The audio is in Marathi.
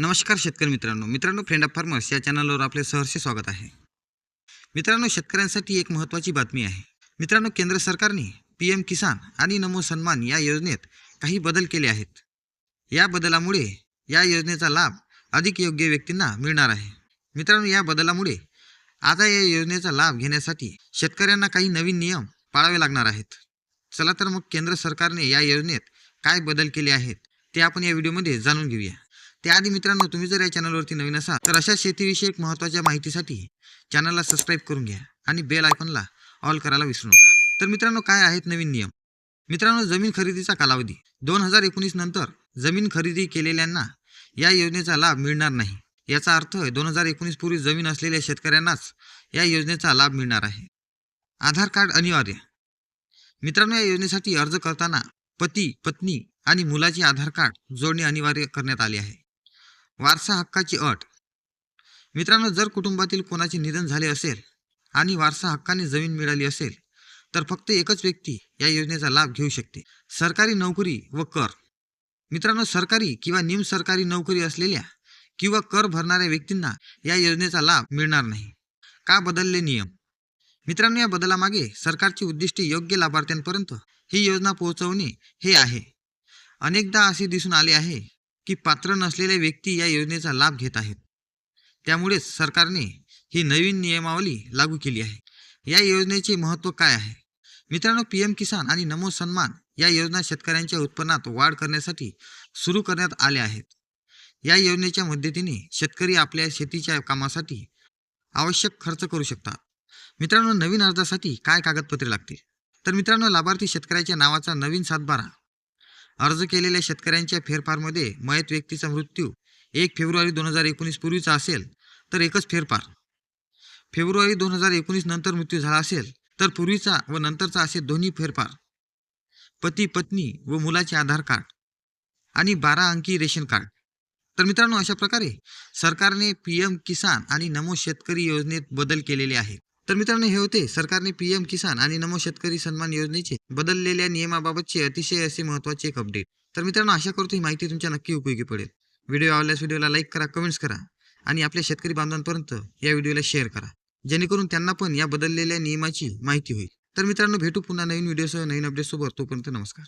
नमस्कार शेतकरी मित्रांनो. मित्रांनो फ्रेंड ऑफ फार्मर्स या चॅनलवर आपले सहर्ष स्वागत आहे. मित्रांनो शेतकऱ्यांसाठी एक महत्त्वाची बातमी आहे. मित्रांनो केंद्र सरकारने पी एम किसान आणि नमो सन्मान या योजनेत काही बदल केले आहेत. या बदलामुळे या योजनेचा लाभ अधिक योग्य व्यक्तींना मिळणार आहे. मित्रांनो या बदलामुळे आता या योजनेचा लाभ घेण्यासाठी शेतकऱ्यांना काही नवीन नियम पाळावे लागणार आहेत. चला तर मग केंद्र सरकारने या योजनेत काय बदल केले आहेत ते आपण या व्हिडिओमध्ये जाणून घेऊया. त्याआधी मित्रांनो तुम्ही जर या चॅनलवरती नवीन असाल तर अशा शेतीविषयक महत्त्वाच्या माहितीसाठी चॅनलला सबस्क्राईब करून घ्या आणि बेल आयकॉनला ऑल करायला विसरू नका. तर मित्रांनो काय आहेत नवीन नियम? मित्रांनो जमीन खरेदीचा कालावधी. दोन हजार एकोणीस नंतर जमीन खरेदी केलेल्यांना या योजनेचा लाभ मिळणार नाही. याचा अर्थ दोन हजार एकोणीस पूर्वी जमीन असलेल्या शेतकऱ्यांनाच या योजनेचा लाभ मिळणार आहे. आधार कार्ड अनिवार्य. मित्रांनो या योजनेसाठी अर्ज करताना पती पत्नी आणि मुलाचे आधार कार्ड जोडणे अनिवार्य करण्यात आले आहे. वारसा हक्काची अट. मित्रांनो जर कुटुंबातील कोणाचे निधन झाले असेल आणि वारसा हक्काने जमीन मिळाली असेल तर फक्त एकच व्यक्ती या योजनेचा लाभ घेऊ शकते. सरकारी नोकरी व कर. मित्रांनो सरकारी किंवा निमसरकारी नोकरी असलेल्या किंवा कर भरणाऱ्या व्यक्तींना या योजनेचा लाभ मिळणार नाही. का बदलले नियम? मित्रांनो या बदलामागे सरकारची उद्दिष्टे योग्य लाभार्थ्यांपर्यंत ही योजना पोहोचवणे हे आहे. अनेकदा असे दिसून आले आहे की पात्र नसलेल्या व्यक्ती या योजनेचा लाभ घेत आहेत. त्यामुळेच सरकारने ही नवीन नियमावली लागू केली आहे. या योजनेचे महत्त्व काय आहे? मित्रांनो पी एम किसान आणि नमो सन्मान या योजना शेतकऱ्यांच्या उत्पन्नात वाढ करण्यासाठी सुरू करण्यात आल्या आहेत. या योजनेच्या मदतीने शेतकरी आपल्या शेतीच्या कामासाठी आवश्यक खर्च करू शकतात. मित्रांनो नवीन अर्जासाठी काय कागदपत्रे लागतील? तर मित्रांनो लाभार्थी शेतकऱ्याच्या नावाचा नवीन सातबारा अर्ज केलेल्या शेतकऱ्यांच्या फेरफारमध्ये मयत व्यक्तीचा मृत्यू एक फेब्रुवारी दोन हजार एकोणीस पूर्वीचा असेल तर एकच फेरफार. फेब्रुवारी दोन हजार एकोणीस नंतर मृत्यू झाला असेल तर पूर्वीचा व नंतरचा असे दोन्ही फेरफार. पती पत्नी व मुलाचे आधार कार्ड आणि बारा अंकी रेशन कार्ड. तर मित्रांनो अशा प्रकारे सरकारने पी एम किसान आणि नमो शेतकरी योजनेत बदल केलेले आहेत. तर मित्रांनो हे होते सरकारने पीएम किसान आणि नमो शेतकरी सन्मान योजनेचे बदललेल्या नियमाबाबतचे अतिशय असे महत्त्वाचे एक अपडेट तर मित्रांनो आशा करतो ही माहिती तुमच्या नक्की उपयोगी पडेल. व्हिडिओ आवडल्यास व्हिडिओला लाईक करा कमेंट्स करा आणि आपल्या शेतकरी बांधवांपर्यंत या व्हिडिओला शेअर करा. जेणेकरून त्यांना पण या बदललेल्या नियमाची माहिती होईल. तर मित्रांनो भेटू पुन्हा नवीन व्हिडिओसह नवीन अपडेटसोबत तोपर्यंत नमस्कार.